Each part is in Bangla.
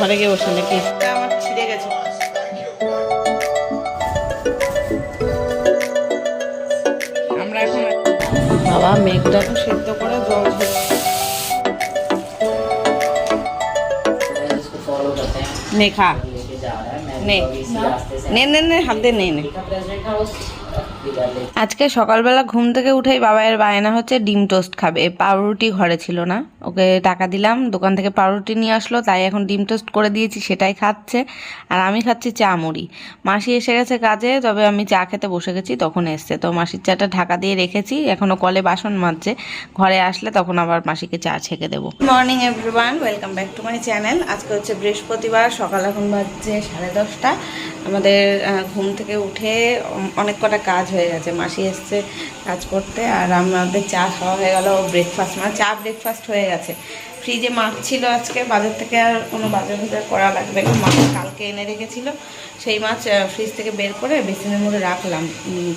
ঘরে গিয়ে বসে নাকি? বাবা মেঘটা তো সেদ্ধ করে জল নে। নে নে নে নে নে। আজকে সকালবেলা ঘুম থেকে উঠেই বাবা এর বায়না হচ্ছে ডিম টোস্ট খাবে। পাউরুটি ঘরে ছিল না। ওকে টাকা দিলাম, দোকান থেকে পাউরুটি নিয়ে আসলো, তাই এখন ডিম টোস্ট করে দিয়েছি, সেটাই খাচ্ছে। আর আমি খাচ্ছি চা মুড়ি। মাসি এসে গেছে কাজে, তবে আমি চা খেতে বসে গেছি, তখন এসছে। তো মাসির চাটা ঢাকা দিয়ে রেখেছি এখনও কলে বাসন মাজছে। ঘরে আসলে তখন আবার মাসিকে চা ছেঁকে দেবো। Morning everyone welcome back to my channel আজকে হচ্ছে বৃহস্পতিবার, সকাল এখন বাজছে সাড়ে দশটা। আমাদের ঘুম থেকে উঠে অনেক কটা কাজ হয়ে গেছে। মাসি এসছে কাজ করতে, আর আমাদের চা খাওয়া হয়ে গেল ব্রেকফাস্ট মানে চা ব্রেকফাস্ট হয়ে গেছে। ফ্রিজে মাছ ছিল আজকে, বাজার থেকে আর কোনো বাজার বাজার করা লাগবে না। মাছ কালকে এনে রেখেছিল। সেই মাছ ফ্রিজ থেকে বের করে বেসিনের মধ্যে রাখলাম।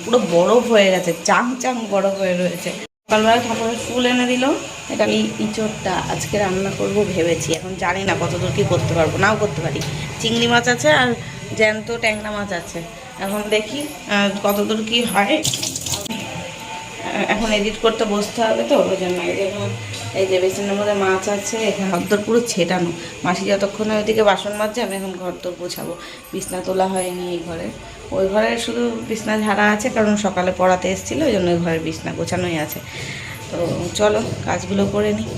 পুরো বরফ হয়ে গেছে, চাং চাং বরফ হয়ে রয়েছে। সকালবেলা ঠাকুরের ফুল এনে দিল। এটা আমি ইঁচড়টা আজকে রান্না করব ভেবেছি। এখন জানি না কতদূর কি করতে পারব, নাও করতে পারি। চিংড়ি মাছ আছে আর জ্যান্ত ট্যাংরা মাছ আছে। এখন দেখি কতদূর কি হয়। এখন এডিট করতে বসতে হবে তো, ওই জন্য এই যে বেসিনের মধ্যে মাছ আছে, এখানে ঘরদোর পুরো ছেটানো। মাসি যতক্ষণে ওইদিকে বাসন মাজছে আমি এখন ঘরদোর গোছাবো। বিছনা তোলা হয়নি এই ঘরে। ওই ঘরে শুধু বিছনা ঝাড়া আছে, কারণ সকালে পড়াতে এসেছিল, ওই জন্য ওই ঘরের বিছনা গোছানোই আছে। তো চলো, কাজগুলো করে নিই।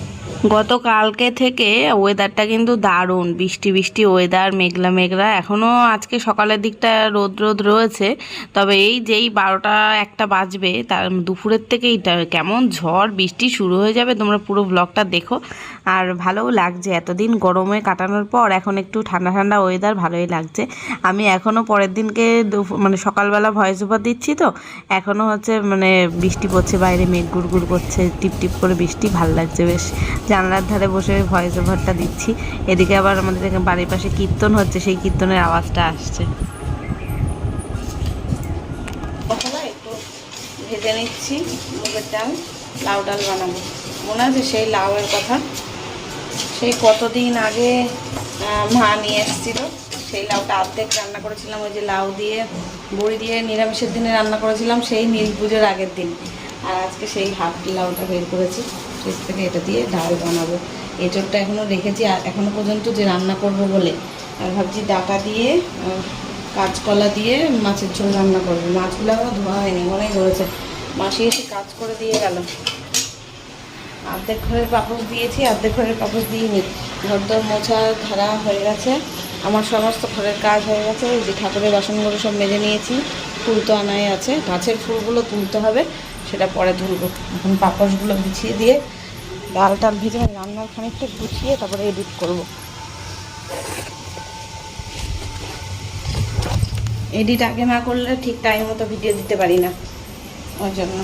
গতকালকে থেকে ওয়েদারটা কিন্তু দারুণ। বৃষ্টি বৃষ্টি ওয়েদার মেঘলা মেঘলা। এখনও আজকে সকালের দিকটা রোদ রোদ রয়েছে। তবে এই যেই বারোটা একটা বাজবে, তার দুপুরের থেকেই কেমন ঝড়, বৃষ্টি শুরু হয়ে যাবে, তোমরা পুরো ব্লগটা দেখো। আর ভালোও লাগছে। এতদিন গরমে কাটানোর পর এখন একটু ঠান্ডা ঠান্ডা ওয়েদার ভালোই লাগছে। আমি এখনও পরের দিনকে মানে সকালবেলা ভয়েস ওভার দিচ্ছি তো। এখনও হচ্ছে মানে বৃষ্টি পড়ছে, বাইরে মেঘ গুড় করছে, টিপ টিপ করে বৃষ্টি, ভালো লাগছে বেশ। জানলার ধারে বসে ভয়েস ওভারটা দিচ্ছি। এদিকে আবার আমাদের বাড়ির পাশে কীর্তন হচ্ছে, সেই কীর্তনের আওয়াজটা আসছে। ভেজে নিচ্ছি, মুগের ডাল, লাউ ডাল বানাবো। মনে আছে সেই লাউয়ের কথা? সেই কতদিন আগে মা নিয়ে এসেছিল। সেই লাউটা অর্ধেক রান্না করেছিলাম, ওই যে লাউ দিয়ে, বড়ি দিয়ে নিরামিষের দিনে রান্না করেছিলাম, সেই নীল পুজোর আগের দিন। আর আজকে সেই হাফ লাউটা বের করেছি, ফ্রিজ থেকে এটা দিয়ে ডাল বানাবো। এঁচড়টা এখনও রেখেছি, আর এখনও পর্যন্ত যে রান্না করব বলে, আর ভাবছি ডাটা দিয়ে কাঁচকলা দিয়ে মাছের ঝোল রান্না করব। মাছগুলো এখনও ধোয়া হয়নি মনেই ধরেছে। মাসি এসে কাজ করে দিয়ে গেল। অর্ধেক ঘরের পাপস দিয়েছি অর্ধেক ঘরের পাপড় দিইনি। ঘরদোর মোছা ধারা হয়ে গেছে। আমার সমস্ত ঘরের কাজ হয়ে গেছে। এই যে ঠাকুরের বাসনগুলো সব মেজে নিয়েছি। ফুল তো আনাই আছে। গাছের ফুলগুলো তুলতে হবে, সেটা পরে তুলবো এখন পাপড়গুলো বিছিয়ে দিয়ে ডাল টাল ভেজে রান্নার খানিকটা গুছিয়ে তারপরে এডিট করব। এডিট আগে না করলে ঠিক টাইম মতো ভিডিও দিতে পারি না। ওই জন্য।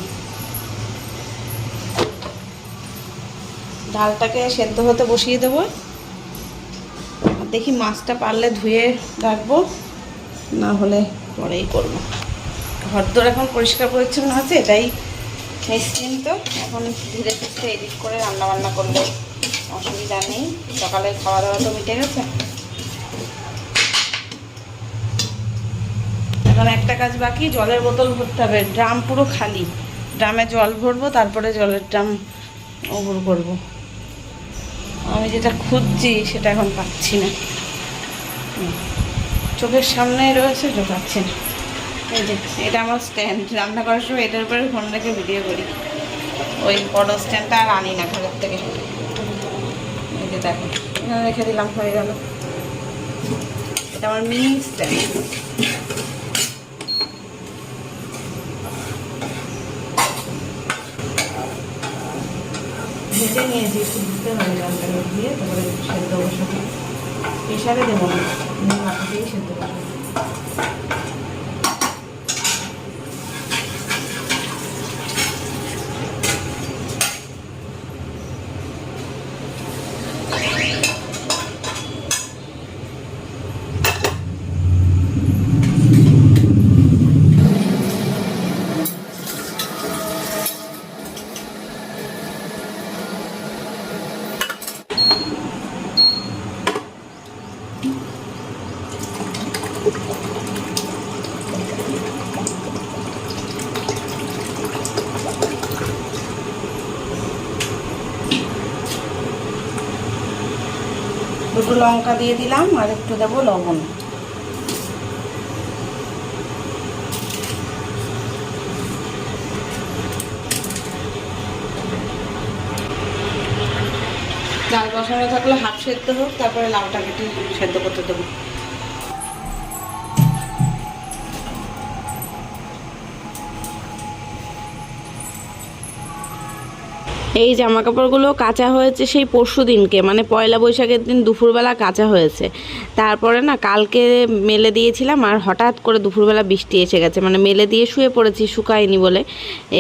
ডালটাকে সেদ্ধ হতে বসিয়ে দেবো। দেখি মাছটা পারলে ধুয়ে রাখব, না হলে পরেই করব। ঘরদোর এখন পরিষ্কার পরিচ্ছন্ন আছে, এটাই নিশ্চিন্ত। এখন ধীরে ধীরে এডিট করে রান্না বান্না করলে অসুবিধা নেই, সকালে খাওয়া দাওয়া তো মিটে গেছে। এখন একটা কাজ বাকি, জলের বোতল ভরতে হবে, ড্রাম পুরো খালি। ড্রামে জল ভরবো, তারপরে জলের ড্রাম ওভর করব। আমি যেটা খুঁজছি সেটা এখন পাচ্ছি না। চোখের সামনেই রয়েছে তো পাচ্ছি না। এই যে, এটা আমার স্ট্যান্ড রান্না করার সময় এটার উপরে ফোন রেখে ভিডিও করি। ওই বড় স্ট্যান্ডটা আর আনি না ঘরের থেকে। এই যে দেখো, এখানে রেখে দিলাম, হয়ে গেল। এটা আমার মিনি স্ট্যান্ড ভেজে নিয়েছি দিতে হবে জলটা দিয়ে তারপরে সেদ্ধ বসাবো। দুটো লঙ্কা দিয়ে দিলাম আর একটু দেবো লবণ। চাল বসানো থাকলে হাফ সেদ্ধ হোক, তারপরে লাউটা কেটে সেদ্ধ করতে দেবো। এই জামা কাপড়গুলো কাঁচা হয়েছে সেই পরশু দিনকে মানে পয়লা বৈশাখের দিন দুপুরবেলা কাঁচা হয়েছে। তারপরে না কালকে মেলে দিয়েছিলাম আর হঠাৎ করে দুপুরবেলা বৃষ্টি এসে গেছে মানে মেলে দিয়ে শুয়ে পড়েছি, শুকায়নি বলে।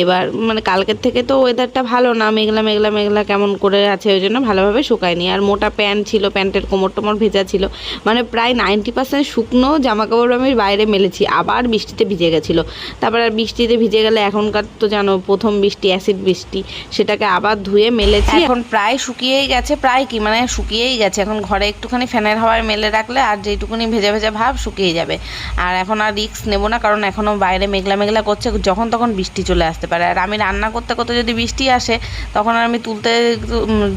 এবার মানে কালকের থেকে তো ওয়েদারটা ভালো না, মেঘলা মেঘলা মেঘলা কেমন করে আছে ওই জন্য ভালোভাবে শুকায়নি। আর মোটা প্যান্ট ছিল, প্যান্টের কোমর টোমর ভেজা ছিল মানে প্রায় নাইনটি পার্সেন্ট শুকনো জামা কাপড় আমি বাইরে মেলেছি, আবার বৃষ্টিতে ভিজে গেছিল। তারপর আর বৃষ্টিতে ভিজে গেলে এখনকার তো জানো প্রথম বৃষ্টি অ্যাসিড বৃষ্টি, সেটাকে আবার ধুয়ে মেলেছি। এখন প্রায় শুকিয়েই গেছে, প্রায় কি মানে শুকিয়েই গেছে। এখন ঘরে একটুখানি ফ্যানের হাওয়ায় মেলে রাখলে আর যেটুকুনি ভেজা ভেজা ভাব শুকিয়ে যাবে। আর এখন আর রিস্ক নেব না, কারণ এখনও বাইরে মেঘলা মেঘলা করছে, যখন তখন বৃষ্টি চলে আসতে পারে। আর আমি রান্না করতে করতে যদি বৃষ্টি আসে, তখন আর আমি তুলতে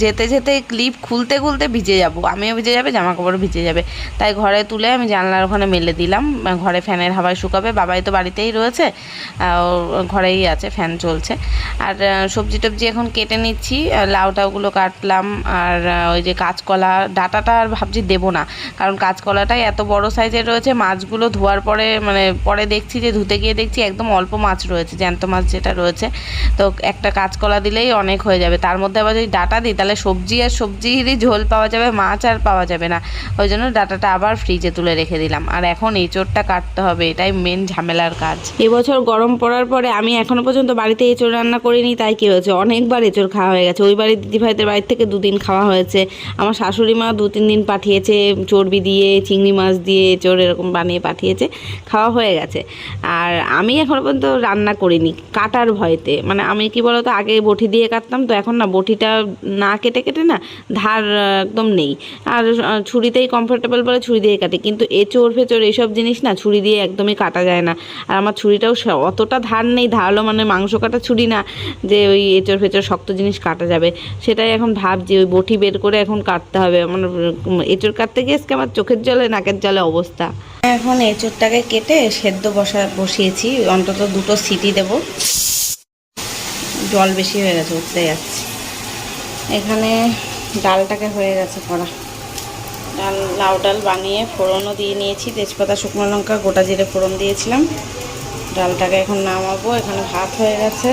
যেতে যেতে ক্লিপ খুলতে খুলতে ভিজে যাব। আমিও ভিজে যাবে জামা কাপড় ভিজে যাবে। তাই ঘরে তুলে আমি জানলার ওখানে মেলে দিলাম। ঘরে ফ্যানের হাওয়ায় শুকাবে, বাবাই তো বাড়িতেই রয়েছে ঘরেই আছে, ফ্যান চলছে। আর সবজি টবজি এখন কেটে নিচ্ছি আহ, লাউ টাউগুলো কাটলাম আর ওই যে কাঁচকলা ডাটাটা আর ভাবছি দেবো না। কারণ কাঁচকলাটাই এত বড় সাইজের রয়েছে মাছগুলো ধোয়ার পরে মানে পরে দেখছি যে ধুতে গিয়ে দেখছি একদম অল্প মাছ রয়েছে জ্যান্ত মাছ যেটা রয়েছে। তো একটা কাঁচকলা দিলেই অনেক হয়ে যাবে। তার মধ্যে আবার যদি ডাটা দিই তাহলে সবজি আর সবজিরই ঝোল পাওয়া যাবে মাছ আর পাওয়া যাবে না। ওই জন্য ডাটাটা আবার ফ্রিজে তুলে রেখে দিলাম। আর এখন এঁচোড়টা কাটতে হবে এটাই মেন ঝামেলার কাজ। এবছর গরম পড়ার পরে আমি এখনও পর্যন্ত বাড়িতে এঁচোড় রান্না করিনি তাই কি হয়েছে? অনেকবার এঁচোড় খাওয়া হয়ে গেছে। ওই বাড়ির দিদিভাইদের বাড়ির থেকে দুদিন খাওয়া হয়েছে। আমার শাশুড়ি মা দু তিন দিন পাঠিয়েছে, চর্বি দিয়ে, চিংড়ি মাছ দিয়ে, এঁচোড় এরকম বানিয়ে পাঠিয়েছে। খাওয়া হয়ে গেছে। আর আমি এখনও পর্যন্ত রান্না করিনি, কাটার ভয়তে। মানে আমি কি বলতো, আগে বটি দিয়ে কাটতাম তো এখন না, বটিটা না কেটে কেটে না, ধার একদম নেই। আর ছুরিতেই কমফোর্টেবল বলে ছুরি দিয়ে কাটে। কিন্তু এঁচোড়, ফেচোড় এইসব জিনিস না ছুরি দিয়ে একদমই কাটা যায় না। আর আমার ছুরিটাও অতটা ধার নেই, ধারালো মানে মাংস কাটা ছুরি না, যে ওই এঁচোড়, ফেচোড় শক্ত জিনিস কাটা যাবে। সেটাই এখন ভাবছি, ওই বটি বের করে এখন কাটতে হবে। আমার, এঁচোড় কাটতে গিয়ে আজকে আমার চোখের জলে, নাকের জলে অবস্থা। এখন এঁচোড়টাকে কেটে সেদ্ধ বসা, বসিয়েছি। অন্তত দুটো সিটি দেব। জল বেশি হয়ে গেছে, উঠতে যাচ্ছে। এখানে ডালটাকে হয়ে গেছে করা। ডাল, লাউ ডাল বানিয়ে ফোড়নও দিয়ে নিয়েছি। তেজপাতা, শুকনো লঙ্কা, গোটা জিরে ফোড়ন দিয়েছিলাম। ডালটাকে এখন নামাবো। এখানে ভাত হয়ে গেছে।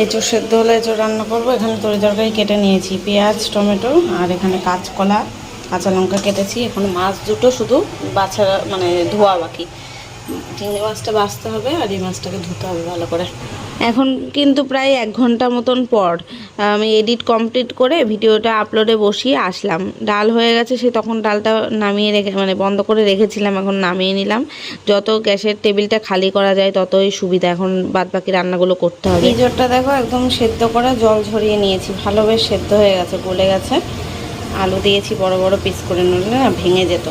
এঁচোড় সেদ্ধ হলে এঁচো রান্না করব। এখানে তরি তরকারি কেটে নিয়েছি, পেঁয়াজ, টমেটো আর এখানে কাঁচকলা, কাঁচা লঙ্কা কেটেছি। এখন মাছ দুটো শুধু বাছা মানে ধোয়া বাকি। চিংড়ি মাছটা বাছতে হবে আর এই মাছটাকে ধুতে হবে ভালো করে। এখন কিন্তু প্রায় এক ঘণ্টা মতন পর, আমি এডিট কমপ্লিট করে ভিডিওটা আপলোডে বসিয়ে আসলাম। ডাল হয়ে গেছে, সে তখন ডালটা নামিয়ে রেখে মানে বন্ধ করে রেখেছিলাম, এখন নামিয়ে নিলাম। যত গ্যাসের টেবিলটা খালি করা যায়, ততই সুবিধা, এখন বাদ বাকি রান্নাগুলো করতে হবে। ইজোরটা দেখো, একদম সেদ্ধ করে জল ঝরিয়ে নিয়েছি, ভালো বেশ সেদ্ধ হয়ে গেছে, গলে গেছে। আলু দিয়েছি, বড় বড় পিস করে নিলে না ভেঙে যেত।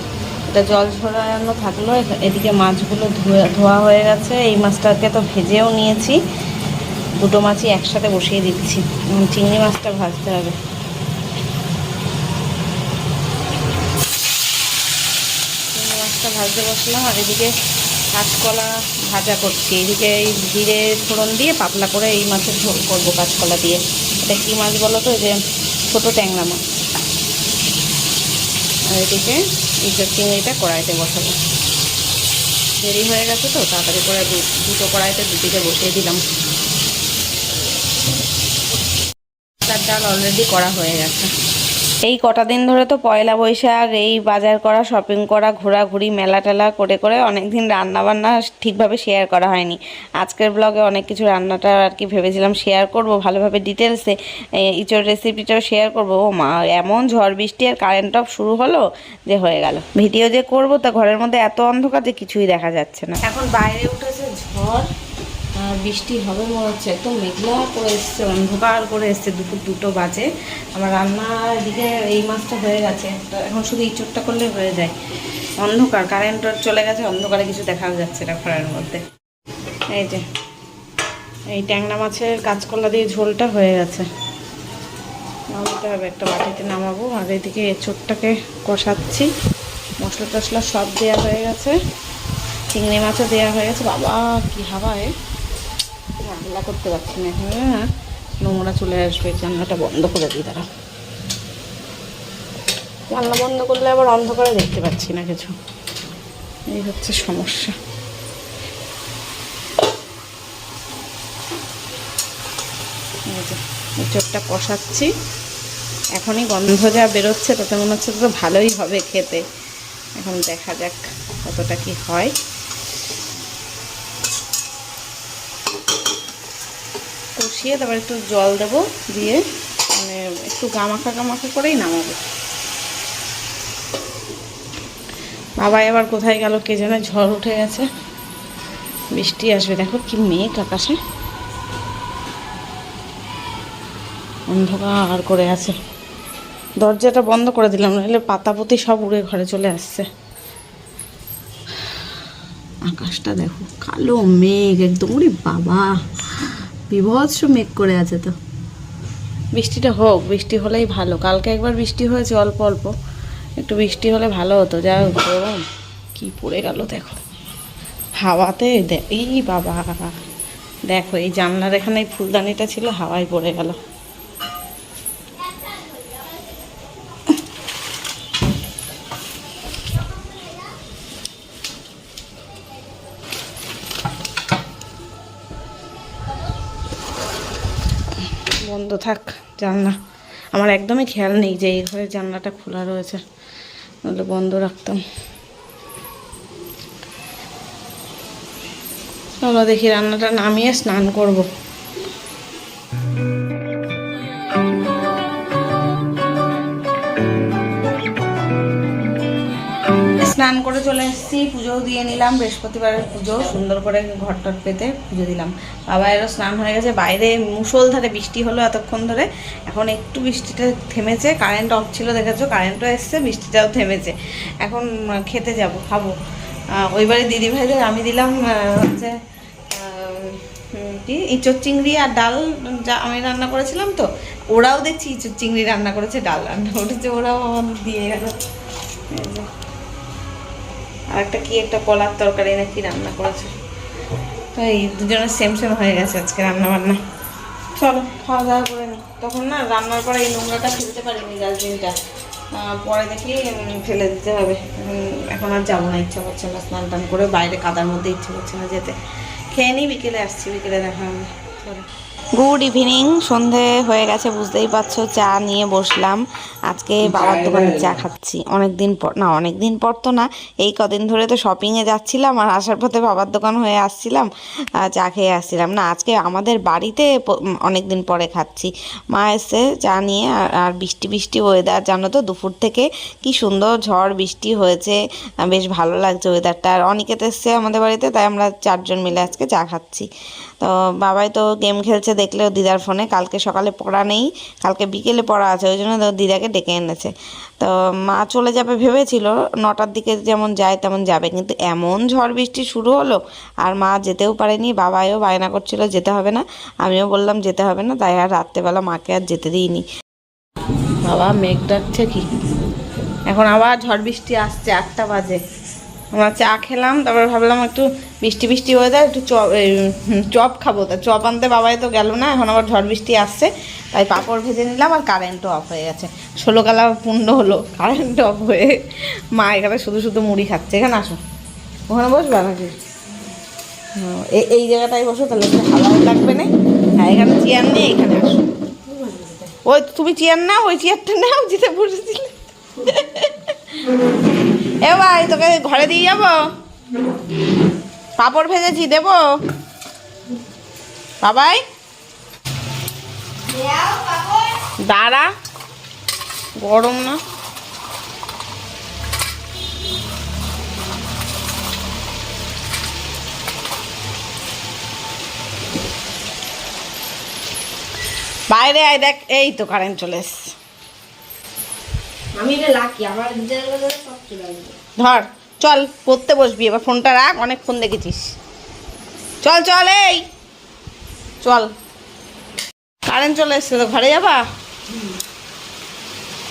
এটা জল ঝরানো থাকল এদিকে মাছগুলো ধোয়া ধোয়া হয়ে গেছে, এই মাছটাকে তো ভেজেও নিয়েছি। দুটো মাছই একসাথে বসিয়ে দিচ্ছি। চিংড়ি মাছটা ভাজতে হবে। চিংড়ি মাছটা ভাজতে বসলাম আর এদিকে কাঁচকলা ভাজা করছি। এদিকে এই জিরে ফোড়ন দিয়ে পাতলা করে এই মাছের ঝোল করব কাঁচকলা দিয়ে। এটা কী মাছ বলো তো? যে ছোটো ট্যাংরা মাছ। আর এদিকে যে চিংড়িটা কড়াইতে বসাবো। দেরি হয়ে গেছে তো, তাড়াতাড়ি করে দুটো কড়াইতে দুদিকে বসিয়ে দিলাম তার ডাল অলরেডি করা হয়ে গেছে। এই কটা দিন ধরে তো পয়লা বৈশাখ, এই বাজার করা শপিং করা, ঘোরাঘুরি, মেলা টেলা করে করে অনেক দিন রান্না বান্না ঠিকভাবে শেয়ার করা হয়নি। আজকের ব্লগে অনেক কিছু রান্নাটা আর কি ভেবেছিলাম শেয়ার করব, ভালোভাবে ডিটেলসে ইচোর রেসিপিটাও শেয়ার করব। ও মা, এমন ঝড় বৃষ্টি আর কারেন্ট অফ শুরু হলো যে হয়ে গেল। ভিডিও যে করব তা ঘরের মধ্যে এত অন্ধকার যে কিছুই দেখা যাচ্ছে না। এখন বাইরে উঠেছে ঝড়। বৃষ্টি হবে মনে হচ্ছে, একদম মেঘলা করে এসছে, অন্ধকার করে এসছে, দুপুর দুটো বাজে। আমার রান্নার দিকে এই মাছটা হয়ে গেছে এখন শুধু এই ইঁচড়টা করলে হয়ে যায়। অন্ধকার কারেন্ট চলে গেছে, অন্ধকারে কিছু দেখাও যাচ্ছে না ঘরের মধ্যে। এই যে, এই ট্যাংরা মাছের কাঁচকলা দিয়ে ঝোলটা হয়ে গেছে। নামাতে হবে, একটা বাটিতে নামাবো, আর এদিকে এঁচোড়টাকে কষাচ্ছি। মশলা টশলা সব দেওয়া হয়ে গেছে। চিংড়ি মাছও দেওয়া হয়ে গেছে। বাবা, কি হাওয়ায় রান্না করতে পারছি না। এখানে নোংরা চলে আসবে, জানলাটা বন্ধ করে দিই তারা জানলা বন্ধ করলে আবার অন্ধকারে দেখতে পাচ্ছি না কিছু। এই হচ্ছে সমস্যা। যে কষাচ্ছি। এখনই গন্ধ যা বেরোচ্ছে, তাতে মনে হচ্ছে তো ভালোই হবে খেতে। এখন দেখা যাক কতটা কি হয়। কষিয়ে তারপর একটু জল দেবো দিয়ে মানে একটু গামাখা গামাখা করেই নামাবো। বাবা এবার কোথায় গেল কে জানে, ঝড় উঠে গেছে। বৃষ্টি আসবে, দেখো কি মেঘ আকাশে। অন্ধকার করে আছে। দরজাটা বন্ধ করে দিলাম, নাহলে পাতাপতি সব উড়ে ঘরে চলে আসছে। আকাশটা দেখো, কালো মেঘ একদম বাবা। বিভৎস মেঘ করে আছে তো। বৃষ্টিটা হোক, বৃষ্টি হলেই ভালো। কালকে একবার বৃষ্টি হয়েছে অল্প অল্প। একটু বৃষ্টি হলে ভালো হতো। যা গরম। কি পড়ে গেল দেখো। হাওয়াতে এই বাবা। দেখো, এই জানলার এখানে ফুলদানিটা ছিল, হাওয়ায় পড়ে গেল। বন্ধ থাক, জানলা। আমার একদমই খেয়াল নেই যে এই ঘরের জানলাটা খোলা রয়েছে। নাহলে বন্ধ রাখতাম। চলো দেখি রান্নাটা নামিয়ে স্নান করব। স্নান করে চলে এসেছি, পুজোও দিয়ে নিলাম, বৃহস্পতিবারের পুজো, সুন্দর করে ঘরটর পেতে পুজো দিলাম। বাবা এরও স্নান হয়ে গেছে, বাইরে মুষলধারে বৃষ্টি হলো এতক্ষণ ধরে, এখন একটু বৃষ্টিটা থেমেছে কারেন্ট অফ ছিল দেখেছ কারেন্টও এসছে, বৃষ্টিটাও থেমেছে। এখন খেতে যাব, খাব। ওই বাড়ি দিদি ভাইদের আমি দিলাম হচ্ছে কি? ইঁচড় চিংড়ি আর ডাল যা আমি রান্না করেছিলাম তো, ওরাও দেখছি ইঁচড় চিংড়ি রান্না করেছে, ডাল রান্না করেছে, ওরাও আমাদের দিয়ে গেল। আর একটা কি, একটা কলার তরকারি নাকি রান্না করেছে। তো এই দুজনের সেম সেম হয়ে গেছে আজকে রান্না বান্না চলো, খাওয়া দাওয়া করে তখন না রান্নার পরে এই নোংরাটা ফেলতে পারিনি ডাস্টবিনটা পরে দেখি ফেলে দিতে হবে। এখন আর যাব না, ইচ্ছা করছে না স্নান টান করে। বাইরে কাদার মধ্যে ইচ্ছে করছে না যেতে। খেয়ে নিই বিকেলে আসছি, বিকেলে দেখা হবে। চলো। গুড ইভিনিং সন্ধে হয়ে গেছে বুঝতেই পারছ চা নিয়ে বসলাম। আজকে বাবার দোকানে চা খাচ্ছি। অনেক দিন পর না অনেক দিন পর তো না এই কদিন ধরে তো শপিংয়ে যাচ্ছিলাম আর আসার পথে বাবার দোকান হয়ে আসছিলাম চা খেয়ে আসছিলাম। না আজকে আমাদের বাড়িতে অনেক দিন পরে খাচ্ছি। মা এসে চা নিয়ে আর- আর বৃষ্টি বৃষ্টি ওয়েদার জানো তো দুপুর থেকে কি সুন্দর ঝড় বৃষ্টি হয়েছে বেশ ভালো লাগছে ওয়েদারটা আর অনিকেত এসছে আমাদের বাড়িতে তাই আমরা চারজন মিলে আজকে চা খাচ্ছি। তো বাবাই তো গেম খেলছে, দেখলেও দিদার ফোনে। কালকে সকালে পড়া নেই, কালকে বিকেলে পড়া আছে, ওই জন্য দিদাকে ডেকে এনেছে। তো মা চলে যাবে ভেবেছিল, নটার দিকে যেমন যায় তেমন যাবে, কিন্তু এমন ঝড় বৃষ্টি শুরু হলো, আর মা যেতেও পারেনি, বাবাইও বায়না করছিল যেতে হবে না, আমিও বললাম যেতে হবে না, তাই আর রাত্রেবেলা মাকে আর যেতে দিইনি। বাবা, মেঘ ডাকছে কি? এখন আবার ঝড় বৃষ্টি আসছে, আটটা বাজে। আমরা চা খেলাম, তারপর ভাবলাম একটু বৃষ্টি বৃষ্টি হয়ে যায়, একটু চপ চপ খাব। তা চপ আনতে বাবাই তো গেল না, এখন আবার ঝড় বৃষ্টি আসছে, তাই পাঁপড় ভেজে নিলাম আর কারেন্টও অফ হয়ে গেছে। ষোলো কালা পূর্ণ হলো কারেন্ট অফ হয়ে মা এখানে শুধু শুধু মুড়ি খাচ্ছে। এখানে আসো। ওখানে বসবে নাকি এই জায়গাটায় বসো, তাহলে একটু হাওয়াও লাগবে না? হ্যাঁ এখানে চেয়ার নেই, এখানে আসো। ওই, তুমি চেয়ার না ওই চেয়ারটা নাও, যেটা বসেছিলে। এ ভাই, তোকে ঘরে দিয়ে যাব? পাপড় ভেজেছি, দেবো? বাবাই? দাঁড়া। গরম না। বাইরে আয়, দেখ, এই তো কারেন্ট চলে এসছে। ধর, চল, পড়তে বসবি, এবার ফোনটা রাখ, অনেক ফোন দেখেছিস। চল চল, এই। চল। কারেন্ট চলে এসছে তো, ঘরে যাবা?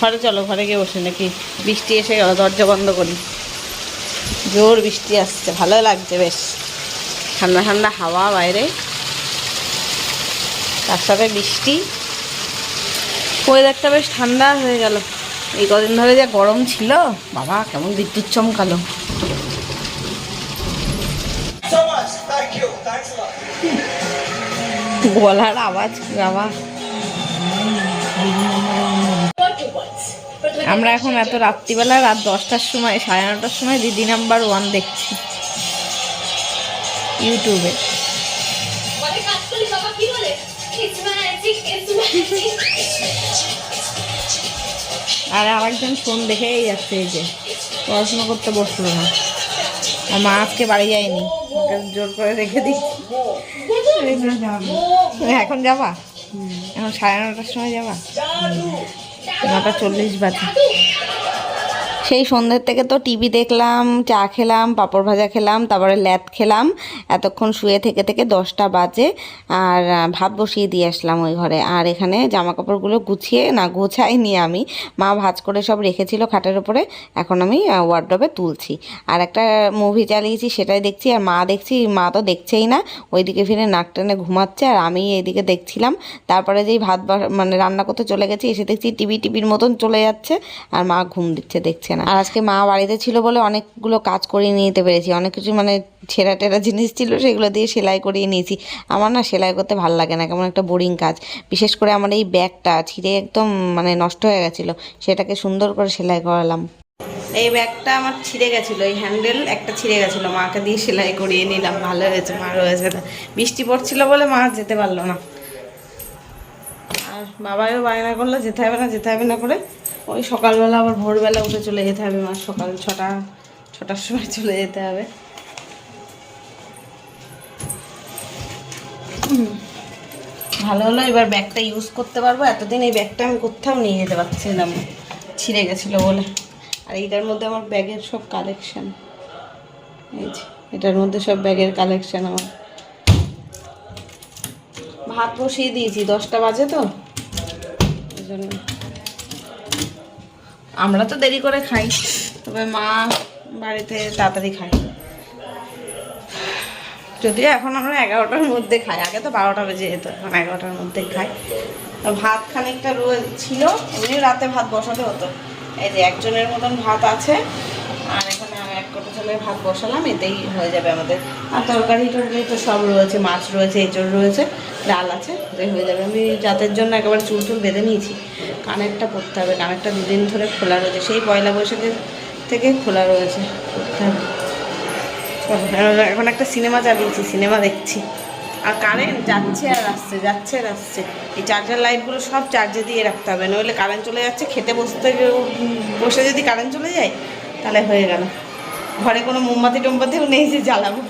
ঘরে চলো, ঘরে গিয়ে বসে নাকি বৃষ্টি এসে গেল, দরজা বন্ধ করি। জোর বৃষ্টি আসছে, ভালো লাগছে বেশ। ঠান্ডা ঠান্ডা হাওয়া বাইরে। তার সাথে বৃষ্টি। ওয়েদারটা বেশ ঠান্ডা হয়ে গেল। এই কদিন ধরে যা গরম ছিল, বাবা, কেমন বিদ্যুৎ চমকালো. গলার আওয়াজ, বাবা। আমরা এখন এত রাত্রিবেলা রাত দশটার সময়, সাড়ে নটার সময় দিদি নাম্বার ওয়ান দেখছি। ইউটিউবে। আর আরেকজন ফোন দেখেই যাচ্ছে এই যে, পড়াশোনা করতে বসল না। আর মা আজকে বাড়ি যায়নি। জোর করে রেখে দিই। এখন যাবা? এখন সাড়ে নটার সময় যাবা? নটা চল্লিশ বাজে। সেই সন্ধ্যের থেকে তো টিভি দেখলাম, চা খেলাম, পাঁপড় ভাজা খেলাম, তারপরে ল্যাদ খেলাম। এতক্ষণ শুয়ে থেকে থেকে দশটা বাজে আর ভাত বসিয়ে দিয়ে আসলাম ওই ঘরে। আর এখানে জামা কাপড়গুলো গুছিয়ে না গোছাইনি আমি। মা ভাজ করে সব রেখেছিল খাটের উপরে, এখন আমি ওয়ার্ড্রবে তুলছি। আর একটা মুভি চালিয়েছি, সেটাই দেখছি। আর মা দেখছি, মা তো দেখছেই না। ওইদিকে ফিরে নাক টেনে ঘুমাচ্ছে আর আমি এইদিকে দেখছিলাম। তারপরে যেই ভাত মানে রান্না করতে চলে গেছি, এসে দেখছি টিভি টিভির মতন চলে যাচ্ছে। আর মা ঘুম দিচ্ছে, দেখছে আর আজকে মা বাড়িতে ছিল বলে অনেকগুলো কাজ করিয়ে নিতে পেরেছি। অনেক কিছু মানে ছেঁড়া টেরা জিনিস ছিল সেগুলো দিয়ে সেলাই করিয়ে নিয়েছি। আমার না সেলাই করতে ভালো লাগে না কেমন একটা বোরিং কাজ। বিশেষ করে আমার এই ব্যাগটা ছিঁড়ে একদম মানে নষ্ট হয়ে গেছিল সেটাকে সুন্দর করে সেলাই করালাম। এই ব্যাগটা আমার ছিঁড়ে গেছিল এই হ্যান্ডেল একটা ছিঁড়ে গেছিল। মাকে দিয়ে সেলাই করিয়ে নিলাম ভালো হয়েছে মা রয়েছে না। বৃষ্টি পড়ছিল বলে মা যেতে পারল না। আর বাবাও বায়না করল যেতে হবে না যেতে হবে না করে ওই সকালবেলা আবার ভোরবেলা উঠে চলে যেতে হবে, মা সকাল ছটা, ছটার সময় চলে যেতে হবে। ভালো হলো, এবার ব্যাগটা ইউজ করতে পারব। এতদিন এই ব্যাগটা আমি কোথাও নিয়ে যেতে পারছিলাম, ছিঁড়ে গেছিল বলে। আর এইটার মধ্যে আমার ব্যাগের সব কালেকশান এই যে, এটার মধ্যে সব ব্যাগের কালেকশান আমার। ভাত বসিয়ে দিয়েছি, দশটা বাজে তো জন্য। আমরা তো দেরি করে খাই। তবে মা বাড়িতে তাড়াতাড়ি খাই যদিও এখন আমরা এগারোটার মধ্যে খাই। আগে তো বারোটা বেজে যেত, এখন এগারোটার মধ্যে খাই। ভাত খানিকটা রয়ে ছিল এমনি রাতে ভাত বসাতে হতো। এই যে একজনের মতন ভাত আছে, আর এখানে এক কোটা চালের ভাত বসালাম, এতেই হয়ে যাবে আমাদের। আর তরকারি টরকারি তো সব রয়েছে, মাছ রয়েছে, এঁচড় রয়েছে, ডাল আছে এটাই হয়ে যাবে। আমি রাতের জন্য একেবারে চুল চুল বেঁধে নিয়েছি। কানেরটা পরতে হবে, কানেরটা দুদিন ধরে খোলা রয়েছে। সেই পয়লা বৈশাখের থেকে খোলা রয়েছে। হবে এখন একটা সিনেমা চালিয়েছি, সিনেমা দেখছি। আর কারেন্ট যাচ্ছে আর আসছে, যাচ্ছে আর আসছে। এই চার্জার লাইটগুলো সব চার্জে দিয়ে রাখতে হবে, নইলে কারেন্ট চলে যাচ্ছে, খেতে বসতে, বসে যদি কারেন্ট চলে যায়, তাহলে হয়ে গেল। ঘরে কোনো মোমবাতি টোমবাতিও নেই যে জ্বালাবো।